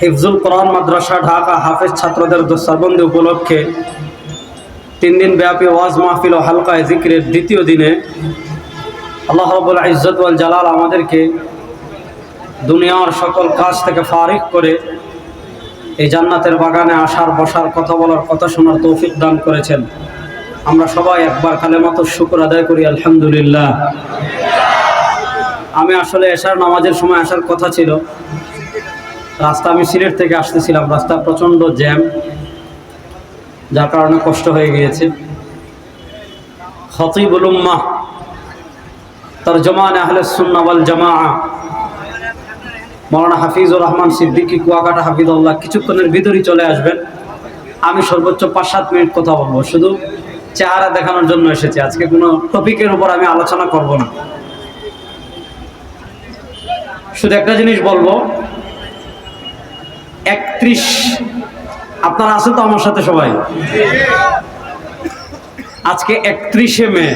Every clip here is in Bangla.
হিফজুল কোরআন মাদ্রাসা, ঢাকা হাফেজ ছাত্রদের দোসারবন্দি উপলক্ষে তিন দিন ব্যাপী ওয়াজ মাহফিল ও হালকা জিক্রের দ্বিতীয় দিনে আল্লাহ রবুল ওয়াল জালাল আমাদেরকে দুনিয়ার সকল কাজ থেকে ফারিক করে এই জান্নাতের বাগানে আসার, বসার, কথা বলার, কথা শোনার তৌফিক দান করেছেন। আমরা সবাই একবার কালেমাত শুকর আদায় করি, আলহামদুলিল্লাহ। আমি আসলে এশার নামাজের সময় আসার কথা ছিল। রাস্তা আমি সিলেট থেকে আসতেছিলাম। রাস্তা প্রচণ্ড জ্যাম, যার কারণে কষ্ট হয়ে গিয়েছে। খতিবুল উম্মাহ তার জমান আহলে সুন্নাওয়াল জামা মৌলানা হাফিজুর রহমান সিদ্দিকী কুয়াকাটা হাফিজুল্লাহ কিছুক্ষণের ভিতরেই চলে আসবেন। আমি সর্বোচ্চ পাঁচ সাত মিনিট কথা বলব। শুধু চেহারা দেখানোর জন্য এসেছি। আজকে কোনো টপিকের উপর আমি আলোচনা করব না। শুধু একটা জিনিস বলব। একত্রিশ, আপনারা আছেন তো আমার সাথে সবাই? আজকে একত্রিশে মে।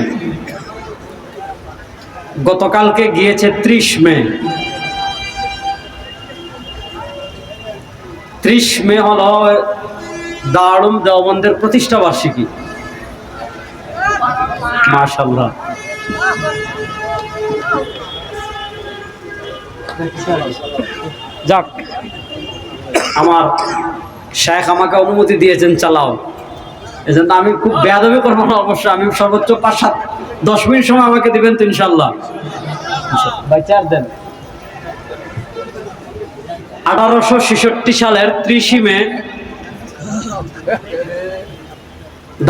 গতকালকে গিয়েছে ত্রিশ মে। ত্রিশ মে হল দারুম দেওবন্দের প্রতিষ্ঠা বার্ষিকী। মাশাল্লাহ যাক আমার শেখ আমাকে অনুমতি দিয়েছেন চালাও। এজন্য আমি খুব বেয়াদবি করব না অবশ্য আমি সর্বোচ্চ পাঁচ সাত দশ মিনিট সময় আমাকে দিবেন তো ইনশাল্লাহ ভাই চার দেন। আঠারোশো ছেষট্টি সালের ত্রিশে মে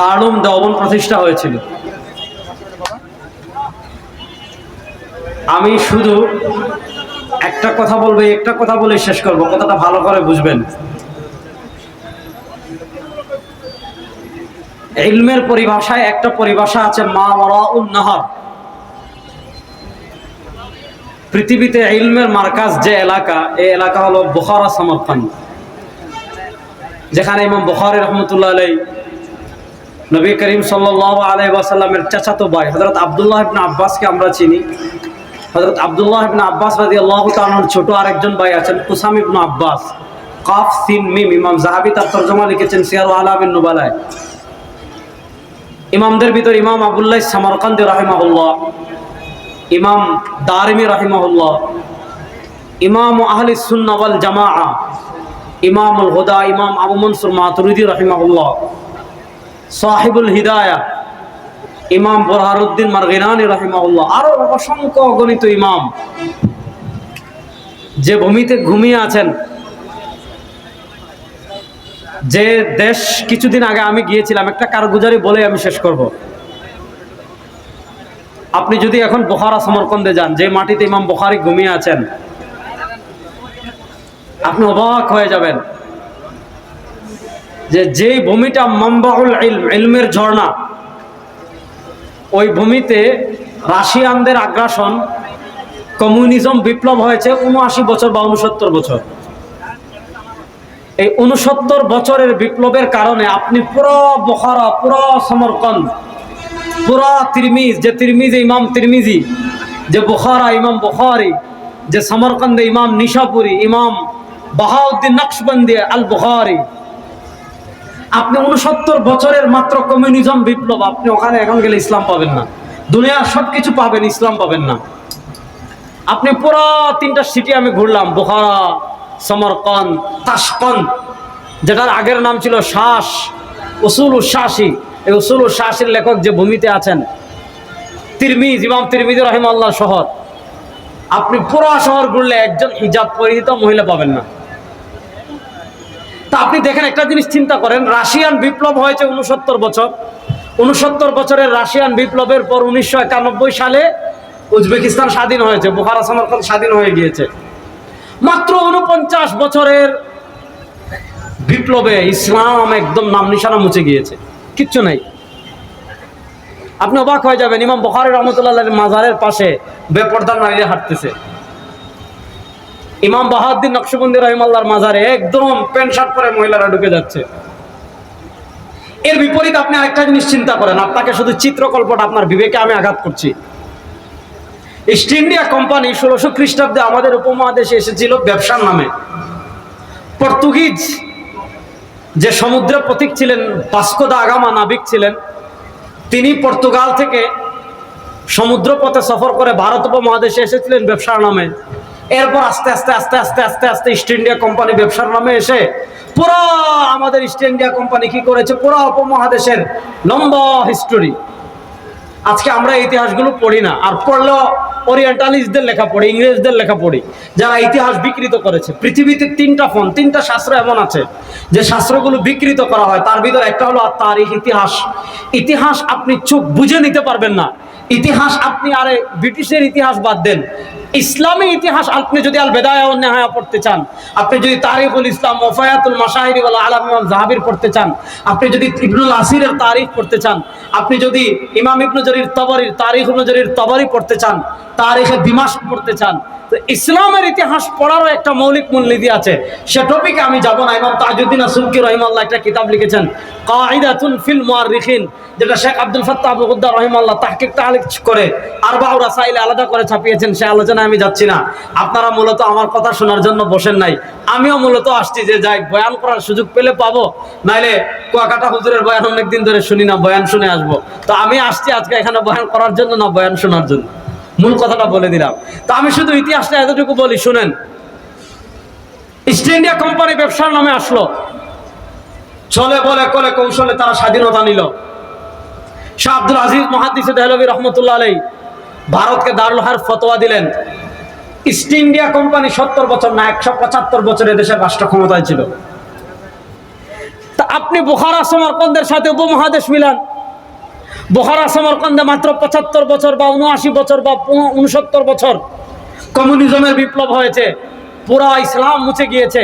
দারুম দেওবন প্রতিষ্ঠা হয়েছিল। আমি শুধু একটা কথা বলব, একটা কথা বলে শেষ করব। কথাটা ভালো করে বুঝবেন। ইলমের পরিভাষায় একটা পরিভাষা আছে, মা মরা উন্নাহর পৃথিবীতে ইলমের মার্কাজ যে এলাকা, এই এলাকা হলো বুখারা সমরকান যেখানে ইমাম বুখারি রহমতুল্লাহ আলাই নবী করিম সাল্লাহ আলাই ওয়াসাল্লামের চাচাতো ভাই হজরত আবদুল্লাহ আব্বাসকে আমরা চিনি। হজরত আবদুল্লাহ ইবনা আব্বাস রাজি আল্লাহ তালুর ছোট আরেকজন ভাই আছেন কুসাম ইবনু আব্বাস। কাফ সিন মিম, ইমাম জাহাবি তার তর্জমা লিখেছেন সিয়ার আলামিন নুবালায়। ইমামদের ভিতর ইমাম আবুল্লাহ সামরকান্দি রাহিমাহুল্লাহ, ইমাম দারিমি রাহিমাহুল্লাহ, ইমাম আহলি সুন্নাওয়াল জামা ইমামুল হুদা, ইমাম আবু মনসুর মাতুরিদি রাহিমাহুল্লাহ, সাহিবুল হিদায়া ইমাম বোরহারুদ্দিন মারগিনানি রাহিমাহুল্লাহ, আরও অসংখ্য অগণিত ইমাম যে ভূমিতে ঘুমিয়ে আছেন। যে দেশ কিছুদিন আগে আমি গিয়েছিলাম, একটা কারগুজারি বলে আমি শেষ করব। আপনি যদি এখন বোখারা, সমরকন্দে যান, যে মাটিতে ইমাম বোখারি ঘুমিয়ে আছেন, আপনি অবাক হয়ে যাবেন যে যেই ভূমিটা মাম্বাউল ইলম ইলমের ঝর্ণা ওই ভূমিতে রাশিয়ানদের আগ্রাসন, কমিউনিজম বিপ্লব হয়েছে উনআশি বছর বা উনসত্তর বছর। এই উনসত্তর বছরের বিপ্লবের কারণে আপনি পুরো বখারা, পুরো সমরকন্দ, পুরা তিরমিজ, যে তিরমিজ ইমাম তিরমিজি, যে বুখারা ইমাম বুখারি, যে সমরকন্দে ইমাম নিশাপুরি, ইমাম বাহাউদ্দিন নকশবন্দি আল বুখারি আপনি উনসত্তর বছরের মাত্র কমিউনিজম বিপ্লব, আপনি ওখানে এখন গেলে ইসলাম পাবেন না। দুনিয়ার সব কিছু পাবেন, ইসলাম পাবেন না। আপনি পুরো তিনটা সিটি আমি ঘুরলাম, বুখারা সমরকন তাসকন যেটার আগের নাম ছিল শ্বাস উসুল উশাসী এই উসুল উশাসীর লেখক যে ভূমিতে আছেন, তিরমিজ, ইমাম তিরমিজ রহিম আল্লাহ শহর। আপনি পুরো শহর ঘুরলে একজন হিজাব পরিহিত মহিলা পাবেন না। তা আপনি দেখেন একটা জিনিস চিন্তা করেন, রাশিয়ান বিপ্লব হয়েছে উনসত্তর বছর। উনসত্তর বছরের রাশিয়ান বিপ্লবের পর উনিশশো একানব্বই সালে উজবেকিস্তান স্বাধীন হয়েছে, বুখারা, সমরকন্দ স্বাধীন হয়ে গিয়েছে। মাত্র উনপঞ্চাশ বছরের বিপ্লবে ইসলাম একদম নাম নিশানা মুছে গিয়েছে, কিচ্ছু নাই। আপনি অবাক হয়ে যাবেন, ইমাম বখারি রহমতুল্লাহ মাজারের পাশে বেপর্দা নারীরা হাঁটতেছে। ইমাম বাহাদ্দিন নকশবন্দি রহিমাল্লার মাজারে একদম প্যান্ট শার্ট পরে মহিলারা ঢুকে যাচ্ছে। এর বিপরীত আপনি আরেকটা জিনিস চিন্তা করেন, আপনাকে শুধু চিত্রকল্পটা আপনার বিবেকে আমি আঘাত করছি। ইস্ট ইন্ডিয়া কোম্পানি ষোলোশো খ্রিস্টাব্দে আমাদের উপমহাদেশে এসেছিল ব্যবসার নামে। পর্তুগিজ যে সমুদ্র প্রতীক ছিলেন পাস্কো দা আগামা নাবিক ছিলেন, তিনি পর্তুগাল থেকে সমুদ্র পথে সফর করে ভারত উপমহাদেশে এসেছিলেন ব্যবসার নামে। এরপর আস্তে আস্তে আস্তে আস্তে আস্তে আস্তে ইস্ট ইন্ডিয়া কোম্পানি ব্যবসার নামে এসে পুরো আমাদের ইস্ট ইন্ডিয়া কোম্পানি কি করেছে? পুরো উপমহাদেশের লম্বা হিস্টোরি আজকে আমরা ইতিহাসগুলো পড়ি না। আর পড়লেও ওরিয়েন্টালিস্টদের লেখা পড়ি, ইংরেজদের লেখা পড়ি, যারা ইতিহাস বিকৃত করেছে। পৃথিবীতে তিনটা ফোন, তিনটা শাস্ত্র এমন আছে যে শাস্ত্রগুলো বিকৃত করা হয়। তার ভিতরে একটা হলো তারিখ ইতিহাস। ইতিহাস আপনি চোখ বুঝে নিতে পারবেন না। ইতিহাস আপনি আরে ব্রিটিশের ইতিহাস বাদ দেন। ইসলামী ইতিহাস আপনি যদি আল বেদায় নেহায়া পড়তে চান, আপনি যদি তারিফুল ইসলাম, ওফায়াতুল মাসাহিরি ওলা আলাম ইমাম জাহাবির পড়তে চান, আপনি যদি ইবনুল আসিরের তারিফ পড়তে চান, আপনি যদি ইমাম ইবনু জরির তবরির, তারিখ ইবনু তবরি পড়তে চান, তারিখে দিমাস পড়তে চান ইসলামের ইতিহাস পড়ারও একটা মৌলিক মূলনীতি আছে। সে টপিকে আমি যাব না। ইমাম তাজউদ্দিন সুলকি রহিমাল্লাহ একটা কিতাব লিখেছেন ফিল যেটা শেখ আব্দুল ফাত্তাহ আবু গুদ্দার রহিমাল্লাহ করে রাসাইল আলাদা করে ছাপিয়েছেন। সে আলোচনায় আমি যাচ্ছি না। আপনারা মূলত আমার কথা শোনার জন্য বসেন নাই। আমিও মূলত আসছি যে যাই বয়ান করার সুযোগ পেলে পাবো। নাইলে কুয়াকাটা হুজুরের বয়ান অনেক দিন ধরে শুনি না, বয়ান শুনে আসব। তো আমি আসছি আজকে এখানে বয়ান করার জন্য না বয়ান শোনার জন্য? মূল কথাটা বলে দিলাম। তো আমি শুধু ইতিহাসটা এতটুকু বলি, শুনেন। ইস্ট ইন্ডিয়া কোম্পানি ব্যবসার নামে আসলো। চলে বলে, কলে কৌশলে তারা স্বাধীনতা নিল। শাহ আব্দুল আজিজ মহাদিস দেহলবী রহমতুল্লাহ আলাই ভারতকে দারুলহার ফতোয়া দিলেন। ইস্ট ইন্ডিয়া কোম্পানি সত্তর বছর না, একশো পঁচাত্তর বছরে দেশের রাষ্ট্র ক্ষমতায় ছিল। তা আপনি বুখারা সমরকন্দের সাথে উপমহাদেশ মিলান। বহারা সমরকন্দে মাত্র পঁচাত্তর বছর বা উনআশি বছর বা উনসত্তর বছর কমিউনিজমের বিপ্লব হয়েছে, পুরা ইসলাম মুছে গিয়েছে।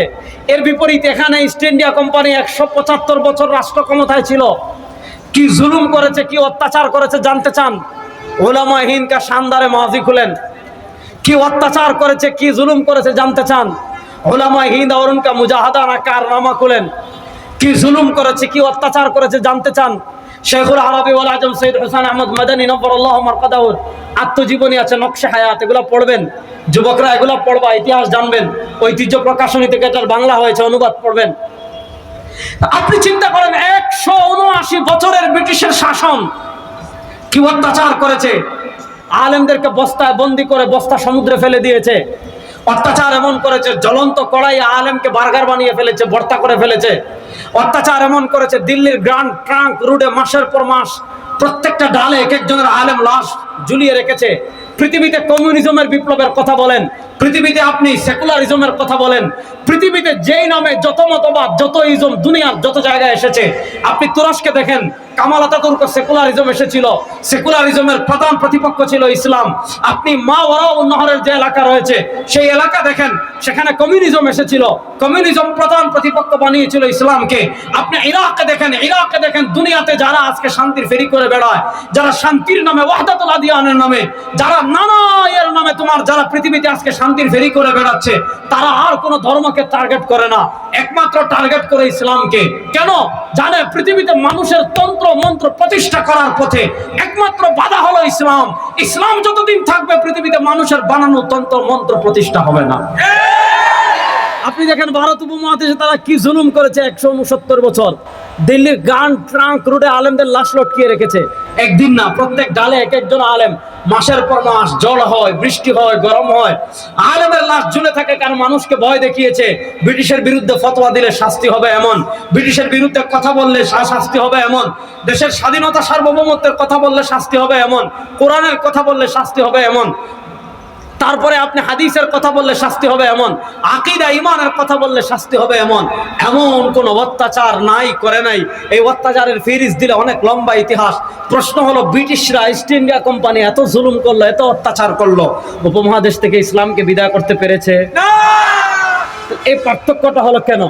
এর বিপরীতে এখানে ইস্ট ইন্ডিয়া কোম্পানি একশো পঁচাত্তর বছর রাষ্ট্র ক্ষমতায় ছিল। কি জুলুম করেছে, কি অত্যাচার করেছে জানতে চান? ওলামা কা শানদারে মাজি খুলেন। কি অত্যাচার করেছে, কি জুলুম করেছে জানতে চান? ওলামা হিন্দ অরুণকা কা মুজাহাদানা কার নামা খুলেন। কি জুলুম করেছে, কি অত্যাচার করেছে জানতে চান? শেখুল আরবি ওয়াল আজম সৈয়দ হোসেন আহমদ মাদানী নব্বর আল্লাহ মারকাদাউর আত্মজীবনী আছে, নকশা হায়াত, এগুলো পড়বেন। যুবকরা এগুলো পড়বা, ইতিহাস জানবেন। ঐতিহ্য প্রকাশনী থেকে এটার বাংলা হয়েছে, অনুবাদ পড়বেন। আপনি চিন্তা করেন, একশো উনআশি বছরের ব্রিটিশের শাসন কি অত্যাচার করেছে? আলেমদেরকে বস্তায় বন্দি করে বস্তা সমুদ্রে ফেলে দিয়েছে। অত্যাচার এমন করেছে, জ্বলন্ত কড়াই আলেমকে বার্গার বানিয়ে ফেলেছে, ভর্তা করে ফেলেছে। অত্যাচার এমন করেছে, দিল্লির গ্রান্ড ট্রাঙ্ক রুডে মাসের পর মাস প্রত্যেকটা ডালে এক একজনের আলেম লাশ ঝুলিয়ে রেখেছে। পৃথিবীতে কমিউনিজমের বিপ্লবের কথা বলেন পৃথিবীতে আপনি সেকুলারিজমের কথা বলেন, পৃথিবীতে যেই নামে যত মতবাদ, যত ইজম দুনিয়ার যত জায়গায় এসেছে, আপনি তুরস্কে দেখেন, কামাল আতাতুর্ক সেকুলারিজম এসেছিল। সেকুলারিজমের প্রধান প্রতিপক্ষ ছিল ইসলাম। আপনি মা ওরাও যে এলাকা রয়েছে, সেই এলাকা দেখেন, সেখানে কমিউনিজম এসেছিল। কমিউনিজম প্রধান প্রতিপক্ষ বানিয়েছিল ইসলামকে। আপনি ইরাককে দেখেন ইরাককে দেখেন, দুনিয়াতে যারা আজকে শান্তির ফেরি করে বেড়ায়, যারা শান্তির নামে ওয়াহদাতুল আদিয়ানের নামে, যারা নানা এর নামে তোমার, যারা পৃথিবীতে আজকে শান্তির ফেরি করে বেড়াচ্ছে। তারা আর কোনো ধর্মকে টার্গেট করে না। একমাত্র টার্গেট করে ইসলামকে। কেন? জানে পৃথিবীতে মানুষের তন্ত্র, মন্ত্র প্রতিষ্ঠা করার পথে। একমাত্র বাধা হলো ইসলাম। ইসলাম যতদিন থাকবে, পৃথিবীতে মানুষের বানানো তন্ত্র, মন্ত্র প্রতিষ্ঠা হবে না। আপনি দেখেন, ভারত উপমহাদেশে তারা কি জুলুম করেছে একশো উনসত্তর বছর? দিল্লির গান ট্রাঙ্ক রোডে আলেমদের লাশ লটকিয়ে রেখেছে। একদিন না, প্রত্যেক ডালে এক একজন আলেম। মাসের পর মাস জল হয়, বৃষ্টি হয়, গরম হয়। আলেমের লাশ ঝুলে থাকে কারণ মানুষকে ভয় দেখিয়েছে, ব্রিটিশের বিরুদ্ধে ফতোয়া দিলে শাস্তি হবে এমন। ব্রিটিশের বিরুদ্ধে কথা বললে শাস্তি হবে এমন। দেশের স্বাধীনতা সার্বভৌমত্বের কথা বললে শাস্তি হবে এমন। কোরআনের কথা বললে শাস্তি হবে এমন। তারপরে আপনি হাদিসের কথা বললে শাস্তি হবে এমন আকিদা ইমানের কথা বললে শাস্তি হবে এমন এমন কোন অত্যাচার নাই করে নাই। এই অত্যাচারের ফিরিজ দিলে অনেক লম্বা ইতিহাস। প্রশ্ন হলো ব্রিটিশরা ইস্ট ইন্ডিয়া কোম্পানি এত জুলুম করল এত অত্যাচার করল উপমহাদেশ থেকে ইসলামকে বিদায় করতে পেরেছে? এই পার্থক্যটা হলো কেন?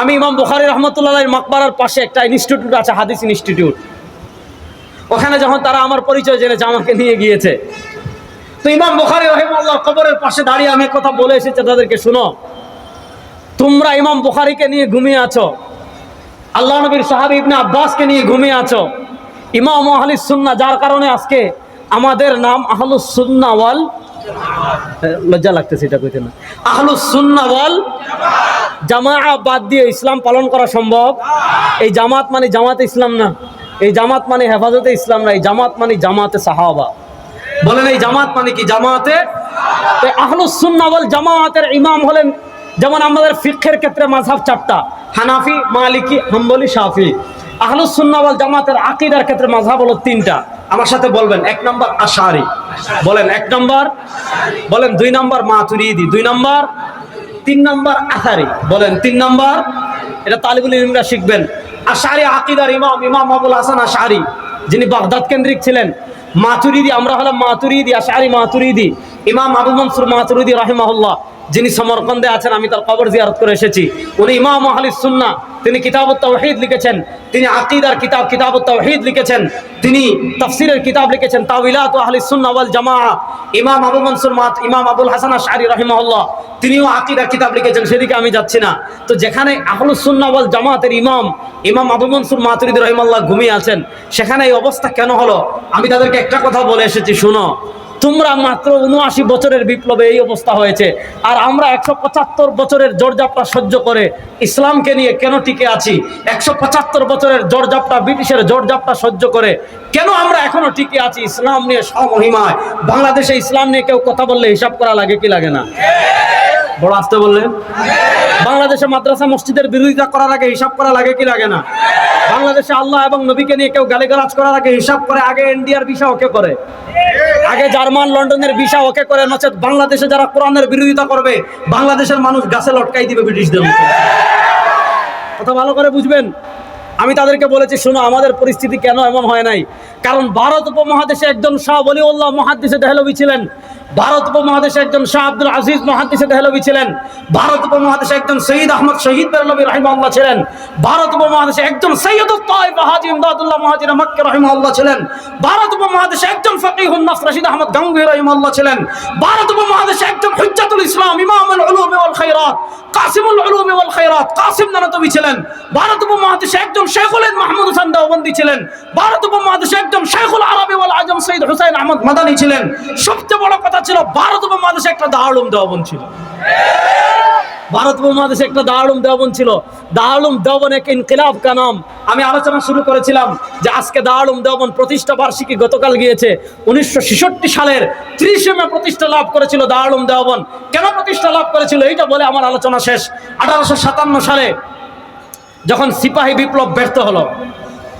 আমি ইমাম বুখারি রহমতুল্লাহ মকবরার পাশে একটা ইনস্টিটিউট আছে হাদিস ইনস্টিটিউট। ওখানে যখন তারা আমার পরিচয় জেনেছে আমাকে নিয়ে গিয়েছে তো ইমাম বুখারি রহিমাল্লাহ কবরের পাশে দাঁড়িয়ে আমি কথা বলে এসেছে, তাদেরকে শুনো। তোমরা ইমাম বুখারিকে নিয়ে ঘুমিয়ে আছো। আল্লাহ নবীর সাহাবি ইবনে আব্বাসকে নিয়ে ঘুমিয়ে আছো। ইমাম আহলি সুন্না যার কারণে আজকে আমাদের নাম আহলুস সুন্নাওয়াল লজ্জা লাগতেছে এটা কইতে না। আহলুস সুন্নাওয়াল জামা বাদ দিয়ে ইসলাম পালন করা সম্ভব। এই জামাত মানে জামাতে ইসলাম না। এই জামাত মানে হেফাজতে ইসলাম না। এই জামাত মানে জামাতে সাহাবা। বলেন এই জামাত মানে কি জামাতে? তো আহলুস সুন্নাওয়াল জামাতের ইমাম হলেন যেমন আমাদের ফিক্ষের ক্ষেত্রে মাযহাব চারটা, হানাফি, মালিকি, হাম্বলি, শাফি। আহলুস সুন্নাওয়াল জামাতের আকিদার ক্ষেত্রে মাযহাব হলো তিনটা। আমার সাথে বলবেন, এক নম্বর আশারি। বলেন, এক নম্বর। বলেন, দুই নম্বর মা মাতুরিদি। দুই নম্বর। তিন নম্বর আসারি বলেন, তিন নম্বর। এটা তালিবুল ইলমরা শিখবেন। আশারি আকিদার ইমাম ইমাম আবুল হাসান আশারি, যিনি বাগদাদ কেন্দ্রিক ছিলেন। মাতুরিদি আমরা হলাম মাতুরিদি আশারি মাতুরিদি। ইমাম আবু মনসুর মাতুরিদি রাহিমাহুল্লাহ। যিনি সমরকন্দে আছেন, আমি তার কবর জিয়ারত করে এসেছি। উনি ইমাম আহলি সুন্না তিনি কিতাব তাওহীদ লিখেছেন, তিনি আকিদার কিতাব কিতাব তাওহীদ লিখেছেন, তিনি তাফসিরের কিতাব লিখেছেন তাবিলাত আহলি সুন্নাহ ওয়াল জামাআ। ইমাম আবু মনসুর মাত, ইমাম আবুল হাসান আশআরি রাহিমাহুল্লাহ, তিনিও আকিদার কিতাব লিখেছেন, সেদিকে আমি যাচ্ছি না। তো যেখানে আহলুস সুন্নাহ ওয়াল জামাতের ইমাম ইমাম আবু মনসুর মাতুরিদি রহিমাল্লাহ ঘুমিয়ে আছেন, সেখানে এই অবস্থা কেন হলো? আমি তাদেরকে একটা কথা বলে এসেছি, শুনো। তোমরা মাত্র উনআশি বছরের বিপ্লবে এই অবস্থা হয়েছে। আর আমরা একশো পঁচাত্তর বছরের জোরজাপটা সহ্য করে ইসলামকে নিয়ে কেন টিকে আছি? একশো পঁচাত্তর বছরের জোরজাপটা ব্রিটিশের জোরজাপটা সহ্য করে কেন আমরা এখনও টিকে আছি ইসলাম নিয়ে স্বমহিমায়? বাংলাদেশে ইসলাম নিয়ে কেউ কথা বললে হিসাব করা লাগে কি লাগে না? বড় আসতে বললেন। বাংলাদেশে মাদ্রাসা মসজিদের বিরোধিতা করার আগে হিসাব করা লাগে কি লাগে না? বাংলাদেশে আল্লাহ এবং নবীকে নিয়ে কেউ গালিগালাজ করার আগে হিসাব করে, আগে ইন্ডিয়ার বিষয় ওকে করে? আগে জার্মান লন্ডনের ভিসা ওকে করে নচেত বাংলাদেশে যারা কোরআনের বিরোধিতা করবে, বাংলাদেশের মানুষ গাছে লটকাই দিবে ব্রিটিশদের কথা ভালো করে বুঝবেন? আমি তাদেরকে বলেছি, শোনো, আমাদের পরিস্থিতি কেন এমন হয় নাই? কারণ ভারত উপমহাদেশে একজন শাহ বলিউল্লাহ মহাদ্দিসে দেহলবি ছিলেন। ভারত উপমহাদেশে একজন শাহ আব্দুল আজিজ মহাদ্দিসে দেহলবি ছিলেন। ভারত উপমহাদেশে একজন শহীদ আহমদ শহীদ বেরলবি রহিমাল্লাহ ছিলেন। ভারত উপমহাদেশে একজন সৈয়দ হাজি মহাজির মক্কে রহিমাল্লাহ ছিলেন। ভারত উপমহাদেশে ফকিহুন রশিদ আহমদ গাঙ্গুহি রহিমাল্লাহ ছিলেন। ভারত উপমহাদেশে একজন হুজ্জাতুল ইসলাম, ইমামুল উলুম ওয়াল খায়রাত, কাসিমুল উলুম ওয়াল খায়রাত, কাসিম নানতবি ছিলেন। ভারত উপমহাদেশে একজন শেখুল মাহমুদ হোসেন দেওবন্দি ছিলেন। ভারত উপমহাদেশে একজন শেখুল আরবি ওয়াল আজম সৈয়দ হুসাইন আহমদ মাদানী ছিলেন। সবচেয়ে বড় কথা ছিল, ভারত উপমহাদেশে একটা দারুম দেওবন্দ ছিল। ভারত উপমহাদেশে একটা দারুম দেওবন ছিল। দারুম দেওবন এক ইনকিলাব কা নাম। আমি আলোচনা শুরু করেছিলাম যে আজকে দারুম দেওবন প্রতিষ্ঠা বার্ষিকী গতকাল গিয়েছে। উনিশশো সালের ত্রিশে মে প্রতিষ্ঠা লাভ করেছিল দারুম দেওবন কেন প্রতিষ্ঠা লাভ করেছিল এইটা বলে আমার আলোচনা শেষ। আঠারোশো সাতান্ন সালে যখন সিপাহী বিপ্লব ব্যর্থ হলো,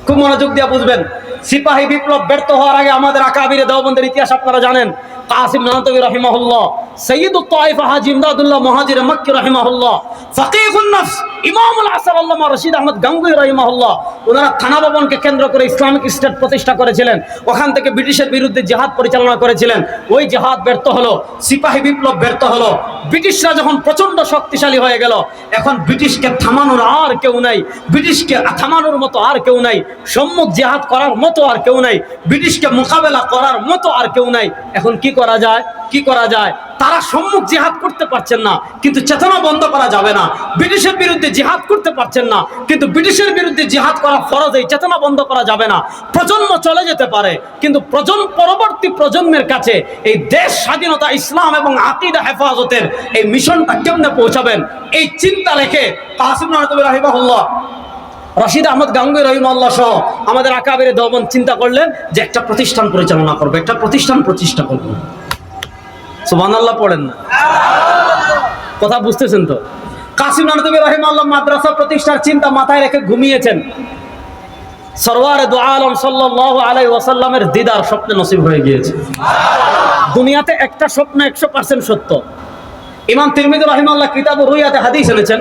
খুব মনোযোগ দিয়ে বুঝবেন, সিপাহী বিপ্লব ব্যর্থ হওয়ার আগে আমাদের আকাবিরে দেওবন্দের ইতিহাস আপনারা জানেন। কাসিম নানতবি রহিমাহুল্লাহ সৈয়দুল তাইফ হাজি ইমদাদুল্লাহ মহাজির মক্কি রহিমাহুল্লাহ। ফকিহুন নফস। ইমামুল আসর আল্লামা রশিদ আহমদ গাঙ্গুই রহিমাহুল্লাহ, ওনারা থানা ভবনকে কেন্দ্র করে ইসলামিক স্টেট প্রতিষ্ঠা করেছিলেন। ওখান থেকে ব্রিটিশের বিরুদ্ধে জেহাদ পরিচালনা করেছিলেন। ওই জেহাদ ব্যর্থ হলো, সিপাহী বিপ্লব ব্যর্থ হলো। ব্রিটিশরা যখন প্রচণ্ড শক্তিশালী হয়ে গেল, এখন ব্রিটিশকে থামানোর আর কেউ নাই। ব্রিটিশকে থামানোর মতো আর কেউ নাই। সম্মুখ জেহাদ করার মতো আর কেউ নাই। ব্রিটিশকে মোকাবেলা করার মতো আর কেউ নাই। এখন কি করা যায়? কি করা যায়? তারা সম্মুখ জেহাদ করতে পারছেন না, কিন্তু চেতনা বন্ধ করা যাবে না। ব্রিটিশের বিরুদ্ধে জিহাদ করতে পারছেন না, কিন্তু ব্রিটিশের বিরুদ্ধে জিহাদ করা ফরজ, এই চেতনা বন্ধ করা যাবে না। প্রজন্ম চলে যেতে পারে, কিন্তু প্রজন্ম, পরবর্তী প্রজন্মের কাছে এই দেশ স্বাধীনতা, ইসলাম এবং আকিদা হেফাজতের এই মিশনটা কেমনে পৌঁছাবেন, এই চিন্তা রেখে কাসিম নাহতুল রাহিমাহুল্লাহ, রশিদ আহমদ গাঙ্গুই রহিমাল্লাহ সহ আমাদের আকাবের দমন চিন্তা করলেন যে একটা প্রতিষ্ঠান পরিচালনা করবে, একটা প্রতিষ্ঠান প্রতিষ্ঠা করবে। সুবান আল্লাহ পড়েন না। কথা বুঝতেছেন তো? কাসিম রহিম রহিমাল্লাহ মাদ্রাসা প্রতিষ্ঠার চিন্তা মাথায় রেখে ঘুমিয়েছেন। সরওয়ার দু আলম সাল্লাহ আলাই ওয়াসাল্লামের দিদার স্বপ্নে নসিব হয়ে গিয়েছে। দুনিয়াতে একটা স্বপ্ন একশো পার্সেন্ট সত্য। ইমাম তিরমিদ রহিমাল্লাহ কিতাব রুইয়াতে হাদিস এনেছেন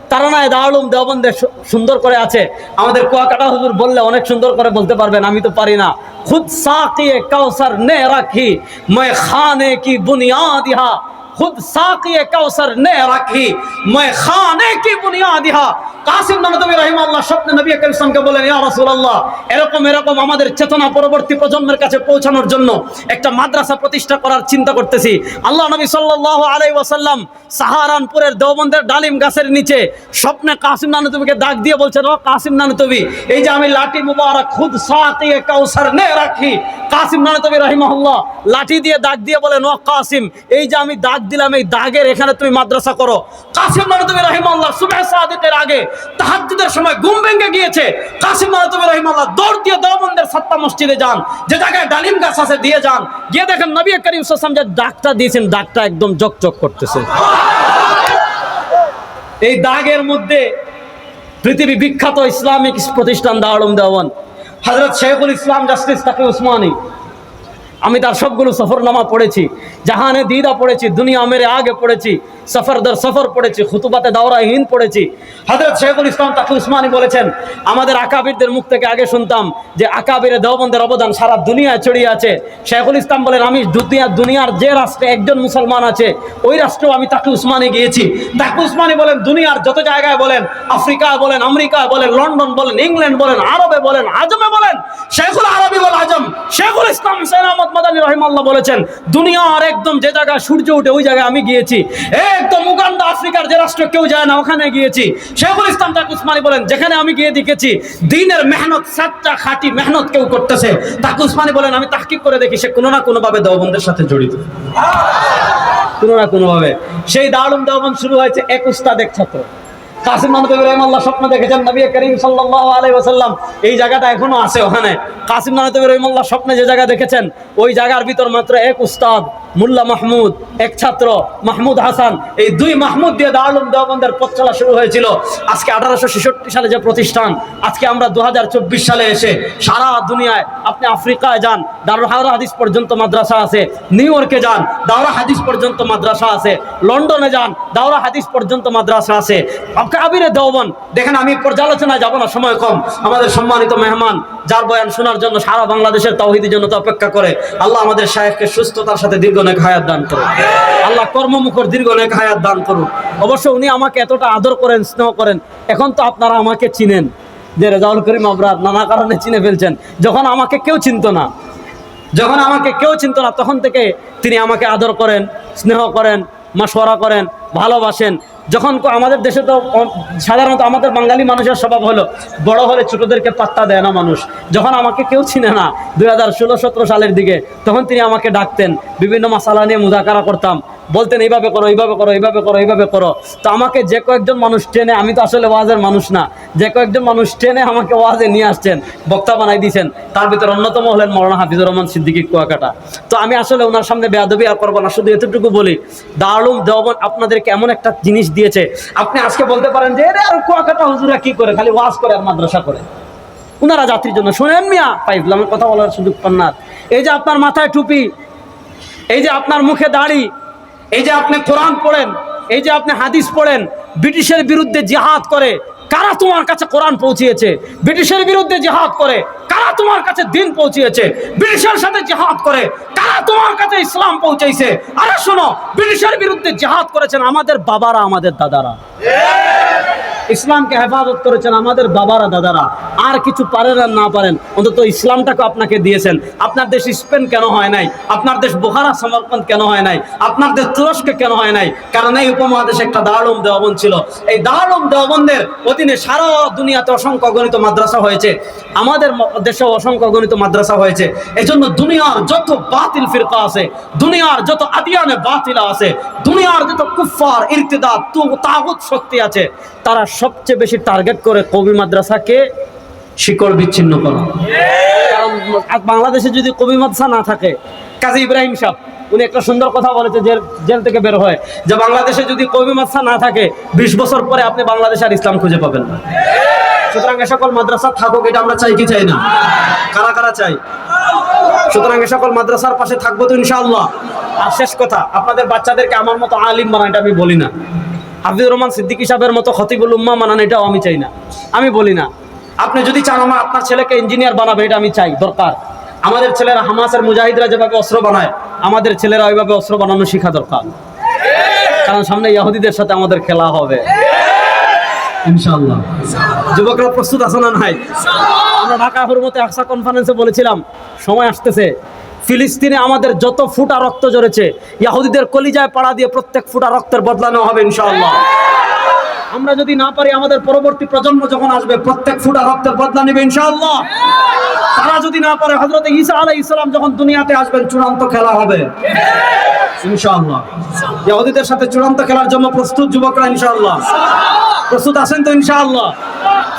তারানায় দারুম দেওবন্দে সুন্দর করে আছে। আমাদের কুয়াকাটা হুজুর বললে অনেক সুন্দর করে বলতে পারবেন, আমি তো পারি না। খুদ সাকিয়ে কাউসার নে রাখি, মে খানে কি বুনিয়াদ ইহা খুদ সাকিয়ে কাউসার নে রাখি اللہ شب কি نبی কাসিম صلی اللہ علیہ وسلم আকরাম সাল্লামকে বলেন رسول اللہ এরকম এরকম আমাদের চেতনা পরবর্তী প্রজন্মের কাছে পৌঁছানোর জন্য একটা মাদ্রাসা প্রতিষ্ঠা করার চিন্তা করতেছি। আল্লাহ নবী সাল্লাল্লাহু আলাইহি ওয়াসাল্লাম সাহারানপুরের দেওবন্দের ডালিম গাছের নিচে স্বপ্নে কাসিম নানুতবিকে ডাক দিয়ে বলছেন, ও কাসিম নানুতবি এই যে আমি লাঠি মুবারক খুদ সাকিয়ে কাউসার নে রাখি। কাসিম নানুতবি রহিমাহুল্লাহ লাঠি দিয়ে ডাক দিয়ে বলেন, ও কাসিম, এই যে আমি ডাক দিলাম এই দাগের, এখানে তুমি মাদ্রাসা করো। কাসিম নানুতবি রহিমাহুল্লাহ সুবহ সাদিকের আগে তাহাজ্জুদের সময় ঘুম ভেঙে গিয়েছে। কাসিম নানুতবি রহিমাহুল্লাহ দৌড় দিয়ে দেওবন্দের সাত্তা মসজিদে যান, যে জায়গায় ডালিম গাছ আছে দিয়ে যান। গিয়ে দেখেন নবী করিম সাল্লাম যে ডাকটা দিয়েছেন ডাকটা একদম চকচক করতেছে। এই দাগের মধ্যে পৃথিবী বিখ্যাত ইসলামিক প্রতিষ্ঠান দারুম দেওয়ান। হজরত শেখুল ইসলাম জাস্টিস তাকে উসমানী। আমি তার সবগুলো সফরনামা পড়েছি। জাহানে দিদা পড়েছি দুনিয়া মেরে আগে পড়েছি। সফর দর সফর পড়েছি, খুতুবাতে দাওরা হিন্দ পড়েছি। হজরত শেখুল ইসলাম তাকে উসমানী বলেছেন, আমাদের আকাবিরদের মুখ থেকে আগে শুনতাম যে আকাবিরে দেওবন্দের অবদান সারা দুনিয়ায় ছড়িয়ে আছে। শেখুল ইসলাম বলেন, আমি দুনিয়া দুনিয়ার যে রাষ্ট্রে একজন মুসলমান আছে, ওই রাষ্ট্রেও আমি তাকে উসমানী গিয়েছি। তাকে উসমানী বলেন, দুনিয়ার যত জায়গায় বলেন আফ্রিকা বলেন আমেরিকা বলেন, লন্ডন বলেন, ইংল্যান্ড বলেন, আরবে বলেন, আজমে বলেন, শেখুল আরবি বল আজম, শেখুল ইসলাম হুসেন আহমদ মাদানী রহিমাল্লাহ বলেছেন, দুনিয়ার একদম যে জায়গায় সূর্য উঠে, ওই জায়গায় আমি গিয়েছি। একদম উগান্ডা আফ্রিকার যে রাষ্ট্র কেউ যায় না, ওখানে গিয়েছি। শেখুল ইসলাম তাকে উসমানি বলেন, যেখানে আমি গিয়ে দেখেছি, দিনের মেহনত, সাতটা খাঁটি মেহনত কেউ করতেছে। তাকে উসমানি বলেন, আমি তাহকিক করে দেখি, সে কোনো না কোনোভাবে দেওবন্দের সাথে জড়িত। কোনো না কোনোভাবে। সেই দারুম দেওবন শুরু হয়েছে এক উস্তাদ এক ছাত্র। কাসিম মাহমুদ ইব্রাহিম আল্লাহ স্বপ্ন দেখেছেন নবী করিম সাল্লাল্লাহু আলাইহি ওয়াসাল্লাম। এই জায়গাটা এখনও আছে ওখানে। কাসিম মাহমুদ ইব্রাহিম আল্লাহ স্বপ্নে যে জায়গা দেখেছেন, ওই জায়গার ভিতর মাত্র এক উস্তাদ, মুল্লা মাহমুদ, এক ছাত্র, মাহমুদ হাসান। এই দুই মাহমুদ দিয়ে দারুম দেওবন্দের পথ চলা শুরু হয়েছিল। আজকে আঠারোশো ছেষট্টি সালে যে প্রতিষ্ঠান, আজকে আমরা দু হাজার চব্বিশ সালে এসে সারা দুনিয়ায় আপনি আফ্রিকায় যান, দারুল হাওড়া হাদিস পর্যন্ত মাদ্রাসা আছে। নিউ ইয়র্কে যান দাওরা হাদিস পর্যন্ত মাদ্রাসা আছে। লন্ডনে যান দাওরা হাদিস পর্যন্ত মাদ্রাসা আছে। আবিরে দেওবন দেখেন আমি পর্যালোচনায় যাব না, সময় কম। আমাদের সম্মানিত মেহমান, যার বয়ান শোনার জন্য সারা বাংলাদেশের তাওহিদি জনতা অপেক্ষা করে। আল্লাহ আমাদের শাহেখকে সুস্থতার সাথে দীর্ঘ নেক হায়াত দান করুন আল্লাহ কর্মমুখর দীর্ঘ নেক হায়াত দান করুন অবশ্য উনি আমাকে এতটা আদর করেন, স্নেহ করেন, এখন তো আপনারা আমাকে চিনেন। যে রেজাউল করিম আবরার নানা কারণে চিনে ফেলছেন। যখন আমাকে কেউ চিনত না, যখন আমাকে কেউ চিনত না, তখন থেকে তিনি আমাকে আদর করেন, স্নেহ করেন মাসোয়ারা করেন, ভালোবাসেন। যখন আমাদের দেশে তো সাধারণত আমাদের বাঙালি মানুষের স্বভাব হলো, বড় হলে ছোটদেরকে পাত্তা দেয় না মানুষ। যখন আমাকে কেউ চিনে না, দুই হাজার ষোলো সতেরো সালের দিকে, তখন তিনি আমাকে ডাকতেন, বিভিন্ন মশালা নিয়ে মুজাকারা করতাম। বলতেন, এইভাবে করো এইভাবে করো এইভাবে করো এইভাবে করো। তো আমাকে যে কয়েকজন মানুষ টেনে, আমি তো আসলে ওয়াজের মানুষ না, যে কয়েকজন মানুষ টেনে আমাকে ওয়াজে নিয়ে আসছেন, বক্তা বানাই দিয়েছেন, তার ভিতরে অন্যতম হলেন মৌলানা হাফিজুর রহমান সিদ্দিকী কুয়াকাটা। তো আমি আসলে ওনার সামনে বেয়াদবি আর করব না, শুধু এতটুকু বলি দারুম দেওবন আপনাদেরকে এমন একটা জিনিস দিয়েছে। আপনি আজকে বলতে পারেন যে, এরে, আর কুয়াকাটা হুজুরা কি করে? খালি ওয়াজ করে আর মাদ্রাসা করে। ওনারা জাতির জন্য, শোনেন মিয়া পাইলামের কথা বলার সুযোগ পান না। এই যে আপনার মাথায় টুপি, এই যে আপনার মুখে দাড়ি এই যে আপনি কোরআন পড়েন, এই যে আপনি হাদিস পড়েন, ব্রিটিশের বিরুদ্ধে জিহাদ করে, কারা তোমার কাছে কোরআন পৌঁছিয়েছে? ব্রিটিশের বিরুদ্ধে জিহাদ করে, কারা তোমার কাছে দিন পৌঁছিয়েছে? ব্রিটিশের সাথে জিহাদ করে, কারা তোমার কাছে ইসলাম পৌঁছাইছে? আরে শোনো, ব্রিটিশের বিরুদ্ধে জিহাদ করেছেন আমাদের বাবারা, আমাদের দাদারা। ইসলামকে হেফাজত করেছেন আমাদের বাবারা, দাদারা। আর কিছু পারেন আর না পারেন, অন্তত ইসলামটাকে আপনাকে দিয়েছেন। আপনার দেশ স্পেন কেন হয় নাই? আপনার দেশ বোহারা সমর্পণ কেন হয় নাই? আপনার দেশ তুরস্ক কেন হয় নাই? কারণ এই উপমহাদেশে একটা দারুম দেওবন ছিল। এই দারুম দেওবন্দের অধীনে সারা দুনিয়াতে অসংখ্য গণিত মাদ্রাসা হয়েছে। আমাদের দেশে অসংখ্য গণিত মাদ্রাসা হয়েছে। এই জন্য দুনিয়ার যত বাতিল ফিরকা আছে, দুনিয়ার যত আদিয়ানে বাতিলা আছে, দুনিয়ার যত কুফার ইরতিদা তাগুত শক্তি আছে, তারা সবচেয়ে বেশি টার্গেট করে কবি মাদ্রাসাকে শিকড় বিচ্ছিন্ন করা। বাংলাদেশে যদি কবি মাদ্রাসা না থাকে, কাজী ইব্রাহিম সাহ, উনি একটা সুন্দর কথা বলেছে, জেল জেল থেকে বের হয়, যে বাংলাদেশে যদি কবি মাদ্রাসা না থাকে, বিশ বছর পরে আপনি বাংলাদেশে আর ইসলাম খুঁজে পাবেন না। সুতরাং এ সকল মাদ্রাসা থাকুক, এটা আমরা চাই, কি চাই না? কারা কারা চাই? সুতরাং এ সকল মাদ্রাসার পাশে থাকব তো ইনশাআল্লাহ। আর শেষ কথা, আপনাদের বাচ্চাদেরকে আমার মতো আলিম বানা এটা আমি বলি না। হাফিজুর রহমান সিদ্দিকী সাহেবের মতো খতিবুল উম্মা মানান, এটাও আমি চাই না। আমি বলি না। আপনি যদি চান আমার, আপনার ছেলেকে ইঞ্জিনিয়ার বানাবে, এটা আমি চাই, দরকার। আমাদের ছেলেরা হামাসের মুজাহিদরা যেভাবে অস্ত্র বানায়, আমাদের ছেলেরা ওইভাবে অস্ত্র বানানো শেখা দরকার। কারণ সামনে ইয়াহুদিদের সাথে আমাদের খেলা হবে। ইনশাআল্লাহ। যুবকরা প্রস্তুত আছে না নাই? আমরা ঢাকা হুরমতে আকসা কনফারেন্সে বলেছিলাম, সময় আসতেছে। ফিলিস্তিনে আমাদের যত ফুটা রক্ত জড়েছে ইয়াহুদিদের কলিজায় পাড়া দিয়ে প্রত্যেক ফুটা রক্তের বদলানো হবে ইনশাআল্লাহ। আমরা যদি না পারি আমাদের পরবর্তী প্রজন্ম যখন আসবে, প্রত্যেক ফুটা রক্তের বদলা নেবে ইনশাআল্লাহ। তারা যদি না পারে হজরত ঈসা আলাই ইসলাম যখন দুনিয়াতে আসবেন, চূড়ান্ত খেলা হবে। ইনশাআল্লাহ। ইহুদিদের সাথে চূড়ান্ত খেলার জন্য প্রস্তুত যুবকরা ইনশাআল্লাহ। প্রস্তুত আছেন তো ইনশাআল্লাহ?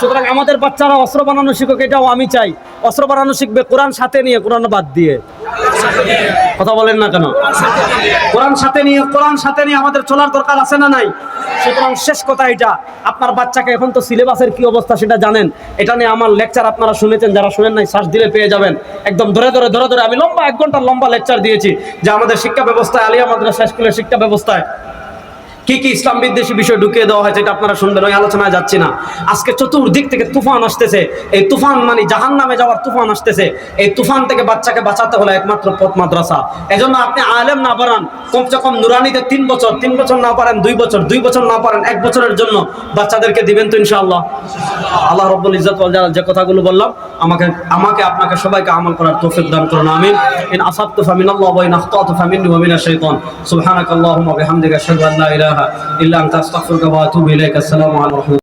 সুতরাং আমাদের বাচ্চারা অস্ত্র বানানো শিখুক, এটাও আমি চাই। অস্ত্র বানানো শিখবে কোরআন সাথে নিয়ে, কোরআন বাদ দিয়ে। কথা বলেন না কেন? কোরআন সাথে নিয়ে, কোরআন সাথে নিয়ে আমাদের চলার দরকার আছে না নাই? সুতরাং শেষ কথা এটা। আপনার বাচ্চাকে এখন তো সিলেবাসের কি অবস্থা সেটা জানেন। এটা নিয়ে আমার লেকচার আপনারা শুনেছেন, যারা শুনেন নাই, শ্বাস দিলে পেয়ে যাবেন। একদম ধরে ধরে ধরে ধরে। আমি লম্বা এক ঘণ্টা লম্বা লেকচার দিয়েছি, যে আমাদের শিক্ষা ব্যবস্থায়, আলিয়া মাদ্রাসা স্কুলের শিক্ষা ব্যবস্থায়। কি কি ইসলাম বিদ্বেষী বিষয় ঢুকিয়ে দেওয়া হয়েছে এটা আপনারা শুনবেন, ওই আলোচনায় যাচ্ছি না। আজকে চতুর্দিক থেকে তুফান আসতেছে। এই তুফান মানে জাহান নামে যাওয়ার তুফান আসতেছে। এই তুফান থেকে বাচ্চাকে বাঁচাতে হলে একমাত্র পথ মাদ্রাসা। এজন্য আপনি আলেম না বাড়ান কমসে কম নুরানিতে তিন বছর তিন বছর না পারেন, দুই বছর দুই বছর না পারেন, এক বছরের জন্য বাচ্চাদেরকে দিবেন তো ইনশাআল্লাহ। আল্লাহ রব্বুল ইজ্জত যে কথাগুলো বললাম, আমাকে আমাকে, আপনাকে সবাইকে আমল করার তৌফিক দান করুন, আমিন। ইন আসাবতু ফামিনাল্লাহ ওয়া ইন আখতাতু ফামিন্নি ওয়া মিনাশ শাইতান। সুবহানাকাল্লাহুম্মা বিহামদিকা, আশহাদু আন লা ইলাহা إلا ان تستغفرك وأتوب إليك. السلام عليكم